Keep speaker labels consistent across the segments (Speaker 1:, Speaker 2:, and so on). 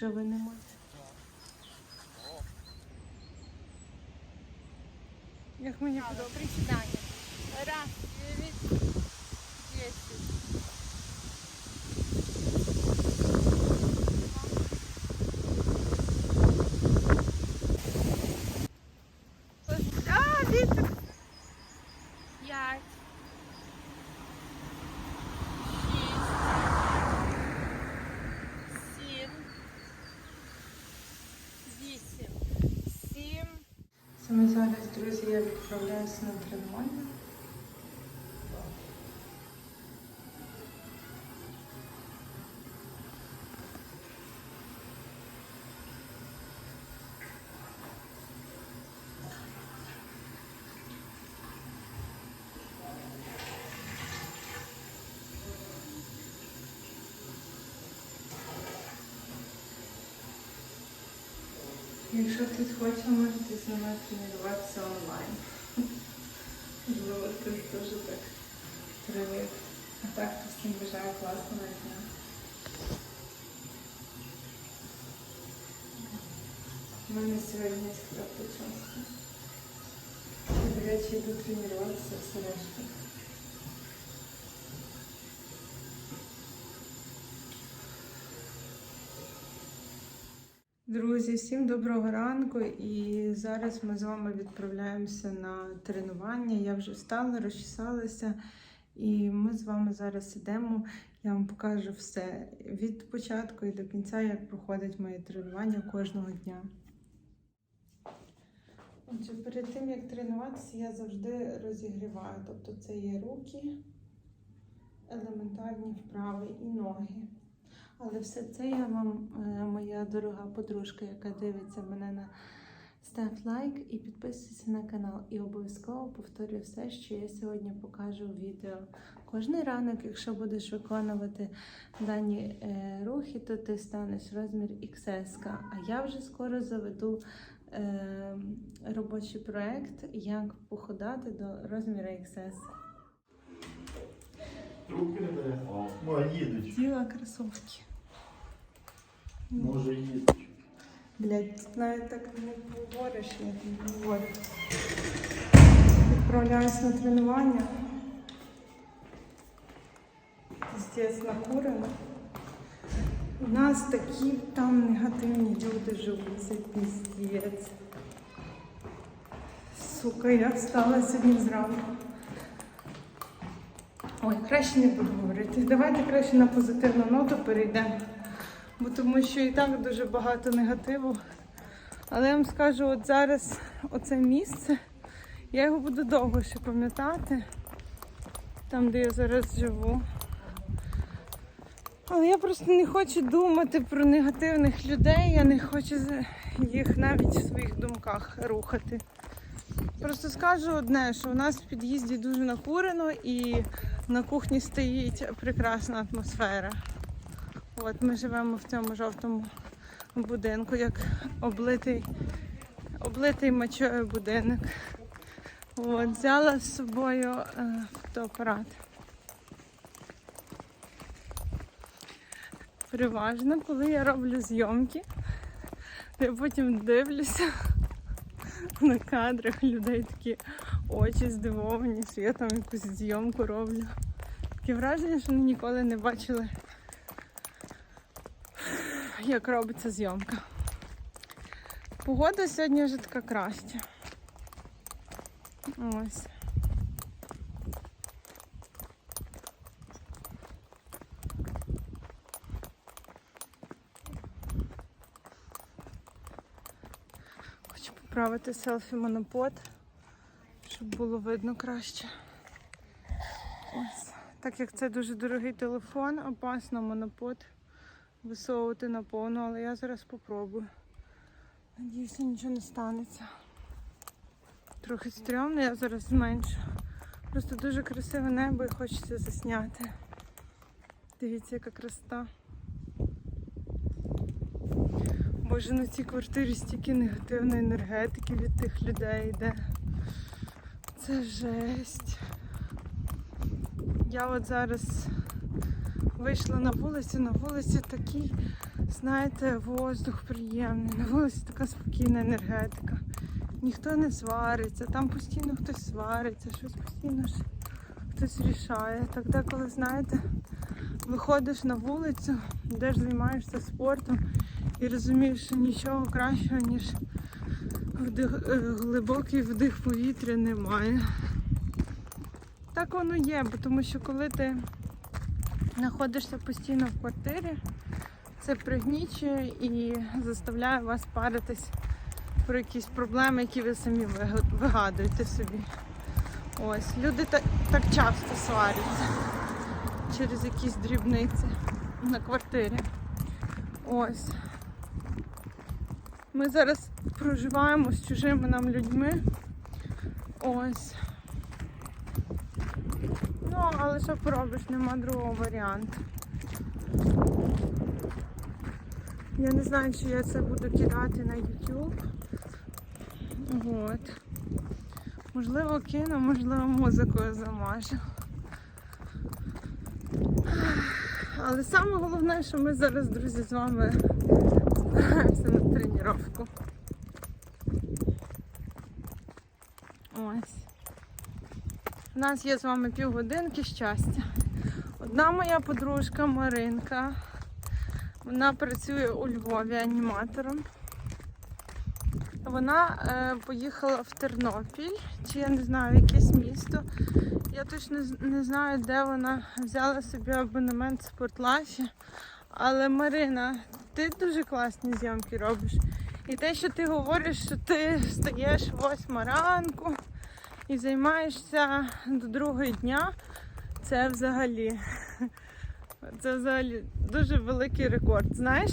Speaker 1: якщо ви не можете. Як мені подобається.
Speaker 2: Присідання. Раз, дев'ять, десять.
Speaker 1: Саме зараз, друзі, я відправляюся на тренування. Якщо хтось хоче, можете з нами тренуватися онлайн. Можливо, хтось дуже так привик. А так то всім бажаю класного дня. У мене сьогодні справді часто. Я, до речі, йду тренуватися в сережки. Друзі, всім доброго ранку. І зараз ми з вами відправляємося на тренування. Я вже встала, розчесалася, і ми з вами зараз ідемо. Я вам покажу все від початку і до кінця, як проходить моє тренування кожного дня. Отже, перед тим як тренуватися, я завжди розігріваю. Тобто це є руки, елементарні вправи і ноги. Але все це я вам, е, моя дорога подружка, яка дивиться мене на став лайк і підписуйся на канал. І обов'язково повторюю все, що я сьогодні покажу в відео. Кожний ранок, якщо будеш виконувати дані е, рухи, то ти станеш розмір XS. А я вже скоро заведу е, робочий проект, як походати до розміру XS.
Speaker 3: Руки не бере. О, їдуть.
Speaker 1: Тіла кросовки.
Speaker 3: Може їдуть.
Speaker 1: Блять, навіть так не говориш, я не говорю. Відправляюсь на тренування. Піздець накурено. У нас такі там негативні люди живуть, це піздець. Сука, я встала сьогодні зранку. Ой, краще не буду говорити. Давайте краще на позитивну ноту перейдемо. Бо тому що і так дуже багато негативу. Але я вам скажу, от зараз оце місце, я його буду довго ще пам'ятати, там, де я зараз живу. Але я просто не хочу думати про негативних людей, я не хочу їх навіть в своїх думках рухати. Просто скажу одне, що у нас в під'їзді дуже накурено і на кухні стоїть прекрасна атмосфера. От ми живемо в цьому жовтому будинку, як облитий, облитий мочою будинок. От, взяла з собою е, фотоапарат. Переважно, коли я роблю зйомки, я потім дивлюся на кадрах людей такі очі здивовані, що я там якусь зйомку роблю. Таке враження, що вони ніколи не бачили як робиться зйомка. Погода сьогодні вже така краща. Ось. Хочу поправити селфі монопод, щоб було видно краще. Ось. Так як це дуже дорогий телефон, опасно монопод висовувати на повну, але я зараз попробую. Надіюся, нічого не станеться. Трохи стрьомно, я зараз зменшу. Просто дуже красиве небо і хочеться засняти. Дивіться, яка красота. Боже, на цій квартирі стільки негативної енергетики від тих людей йде. Це жесть. Я от зараз вийшла на вулицю, на вулиці такий знаєте, воздух приємний, на вулиці така спокійна енергетика. Ніхто не свариться, там постійно хтось свариться, щось постійно хтось рішає. Так деколи, знаєте, виходиш на вулицю, йдеш займаєшся спортом і розумієш, що нічого кращого, ніж вдих, е, глибокий вдих повітря немає. Так воно є, тому що коли ти знаходишся постійно в квартирі, це пригнічує і заставляє вас паритись про якісь проблеми, які ви самі вигадуєте собі. Ось, люди так, так часто сваряться через якісь дрібниці на квартирі. Ось. Ми зараз проживаємо з чужими нам людьми. Ось. Але що поробиш, нема другого варіанту. Я не знаю, чи я це буду кидати на YouTube. От. Можливо, кину, можливо, музикою замажу. Але саме головне, що ми зараз, друзі, з вами збираємося на тренування. Ось. У нас є з вами півгодинки щастя. Одна моя подружка Маринка. Вона працює у Львові аніматором. Вона е, поїхала в Тернопіль, чи я не знаю, якесь місто. Я точно не знаю, де вона взяла собі абонемент в спортлайфі. Але Марина, ти дуже класні зйомки робиш. І те, що ти говориш, що ти встаєш восьма ранку і займаєшся до другого дня, це взагалі. Це взагалі дуже великий рекорд. Знаєш,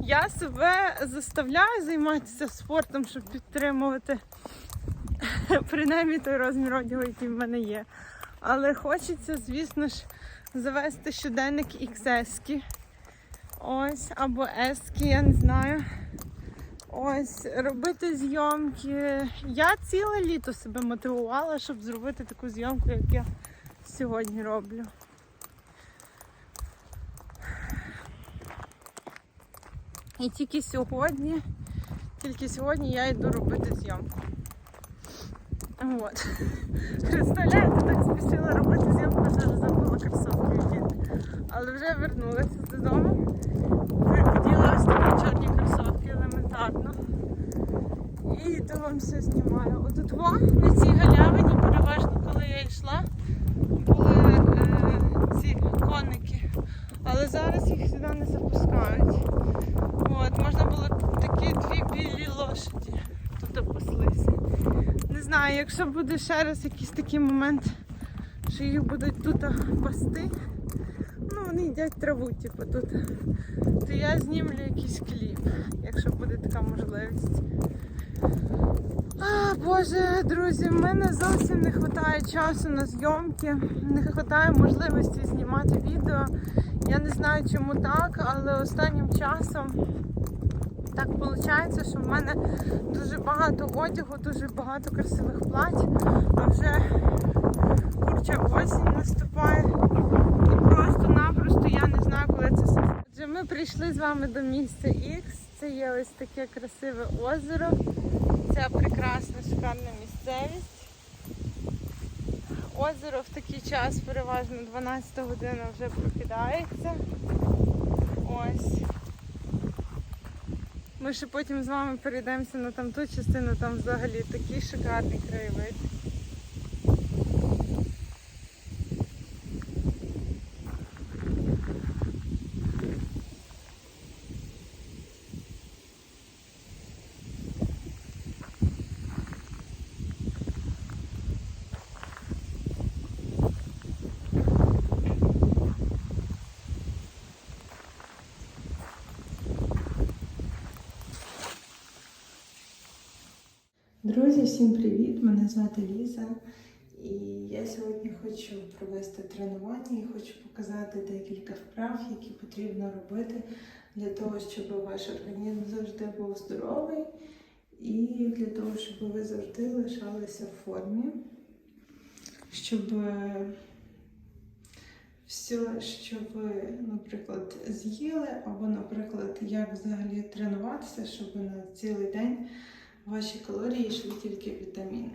Speaker 1: я себе заставляю займатися спортом, щоб підтримувати принаймні той розмір одягу, який в мене є. Але хочеться, звісно ж, завести щоденник XS. Ось, або S, я не знаю. Ось, робити зйомки. Я ціле літо себе мотивувала, щоб зробити таку зйомку, як я сьогодні роблю. І тільки сьогодні, тільки сьогодні я йду робити зйомку. От. Представляєте, так спішила робити зйомку, що забула кросовки. Але вже вернулася додому. Вділа ось такі чорні кросовки елементарно. І то вам все знімаю. Отут во, на цій галявині, переважно, коли я йшла, були е, ці коники. Але зараз їх сюди не запускають. От, можна було такі дві білі лошаді тут паслися. Не знаю, якщо буде ще раз якийсь такий момент, що їх будуть тут пасти, ну вони їдять траву, типу тут, то я знімлю якийсь кліп, якщо буде така можливість. Боже, друзі, в мене зовсім не вистачає часу на зйомки, не вистачає можливості знімати відео. Я не знаю, чому так, але останнім часом так виходить, що в мене дуже багато одягу, дуже багато красивих плать, а вже курча осінь наступає. І просто-напросто я не знаю, коли це все. Отже, ми прийшли з вами до місця X. Це є ось таке красиве озеро. Це прекрасна, шикарна місцевість. Озеро в такий час переважно 12 година вже прокидається. Ось. Ми ще потім з вами перейдемося на там ту частину, там взагалі такий шикарний краєвид. Друзі, всім привіт! Мене звати Ліза. І я сьогодні хочу провести тренування і хочу показати декілька вправ, які потрібно робити для того, щоб ваш організм завжди був здоровий і для того, щоб ви завжди лишалися в формі, щоб все, що ви, наприклад, з'їли, або, наприклад, як взагалі тренуватися, щоб на цілий день ваші калорії йшли тільки вітаміни.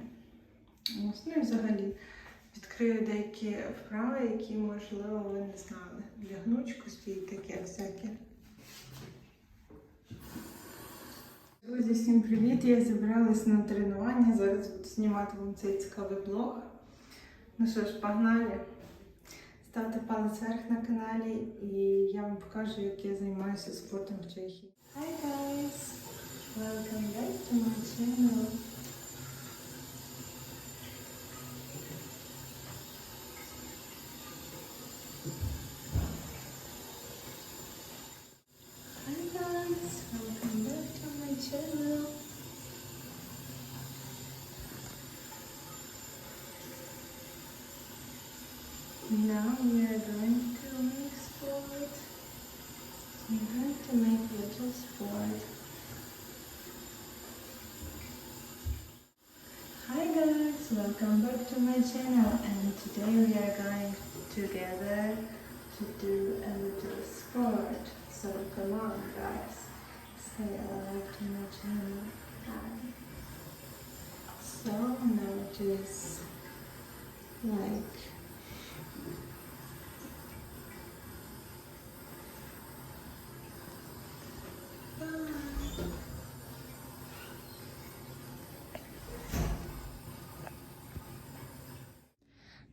Speaker 1: Ось, ну і взагалі відкрию деякі вправи, які, можливо, ви не знали. Для гнучкості і таке всяке. Друзі, всім привіт! Я зібралась на тренування. Зараз буду знімати вам цей цікавий блог. Ну що ж, погнали! Ставте палець вверх на каналі і я вам покажу, як я займаюся спортом в Чехії. Hi guys! Welcome back to my channel. Hi guys! Welcome back to my channel. Now we are going to make sport. We're going to make little sport. Hi guys, welcome back to my channel and today we are going together to do a little sport. So come on guys, say hello to my channel. So now just like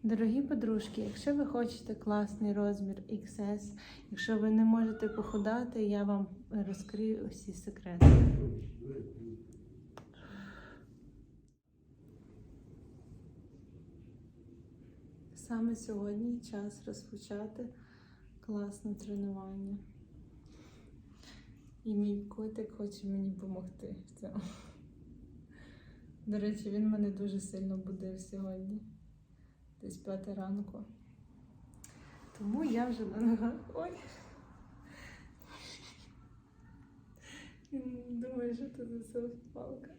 Speaker 1: Дорогі подружки, якщо ви хочете класний розмір XS, якщо ви не можете похудати, я вам розкрию усі секрети. Саме сьогодні час розпочати класне тренування. І мій котик хоче мені допомогти в цьому. До речі, він мене дуже сильно будив сьогодні десь п'ята ранку. Тому я вже на ногах. Ой. Він думає, що це за селфі-палка.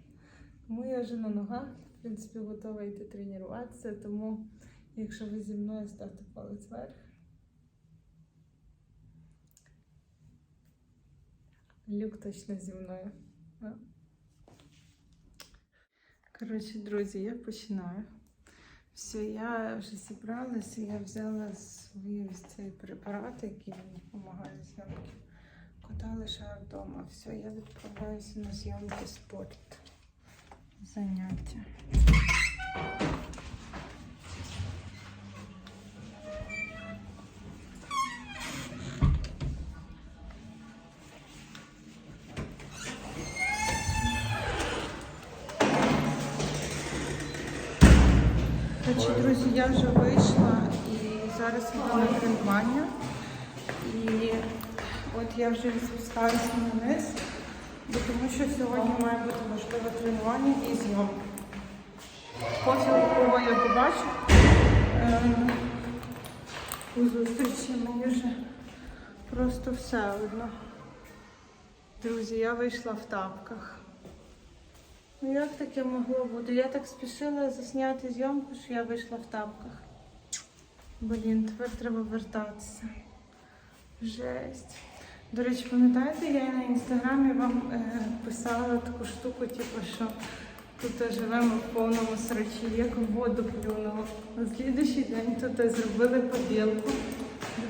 Speaker 1: Тому я вже на ногах, в принципі, готова йти тренуватися. Тому, якщо ви зі мною ставте палець вверх. Люк точно зі мною. Коротше, друзі, я починаю. Все, я вже зібралася, я взяла свій ось цей препарат, який мені допомагає зйомки. Кота лише вдома. Все, я відправляюся на зйомки спорт. Заняття. Коротше, друзі, я вже вийшла і зараз йду на тренування. І от я вже спускаюся вниз, бо тому що сьогодні має бути важливе тренування і зйомка. Пофігу, кого я побачу. Ем, У зустрічі мені вже просто все видно. Друзі, я вийшла в тапках. Ну як таке могло бути? Я так спішила засняти зйомку, що я вийшла в тапках. Блін, тепер треба вертатися. Жесть. До речі, пам'ятаєте, я на інстаграмі вам е, писала таку штуку, типу, що тут живемо в повному срачі, як воду плюнуло. На слідуючий день тут зробили побілку.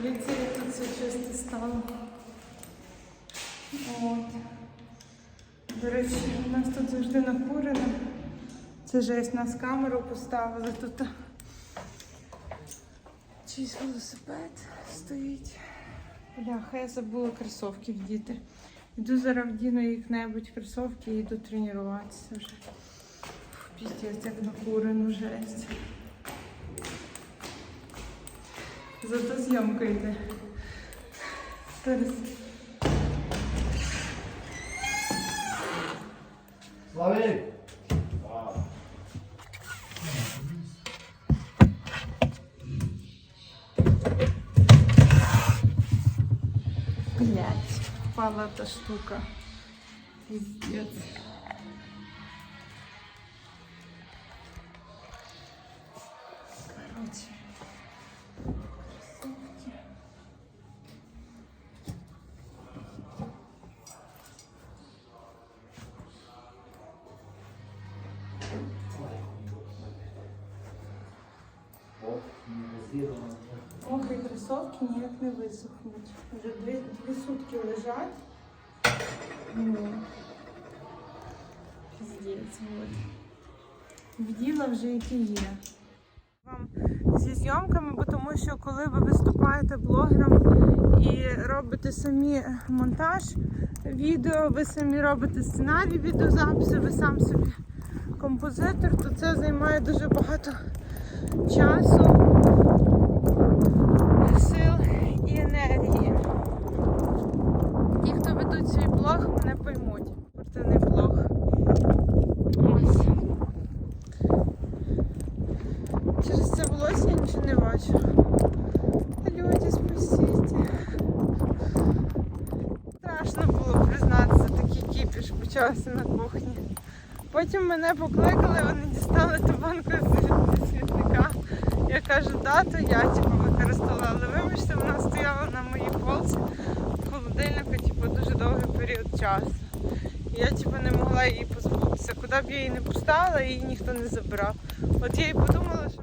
Speaker 1: Дивіться, як тут все чисто стало. От. До речі, у нас тут завжди накурено. Це жесть, нас камеру поставили тут. Чийсь велосипед стоїть. Бляха, я забула кросовки вдіти. Йду зараз вдіну їх-небудь кросовки і йду тренуватися вже. Піздець, як накурено, жесть. Зато зйомка йде. Зараз
Speaker 3: Славик!
Speaker 1: Блять, впала эта штука. Пиздец. Мокрі кросовки ніяк не висохнуть. Вже дві, дві сутки лежать. Ну, піздець. Вділа вже які є. Вам зі зйомками, бо тому що коли ви виступаєте блогером і робите самі монтаж відео, ви самі робите сценарій відеозаписи, ви сам собі композитор, то це займає дуже багато часу, сил і енергії. Ті, хто ведуть свій блог, мене поймуть. Спортивний блог. Ось. Через це волосся я нічого не бачу. Люди, спасіть. Страшно було признатися, такий кіпіш почався на кухні. Потім мене покликали, вони дістали ту банку. Я кажу, да, то я типу, використала, але вибачте, вона стояла на моїй полці в холодильнику типу, дуже довгий період часу. Я типу, не могла її позбутися. Куди б я її не поставила, її ніхто не забрав. От я і подумала, що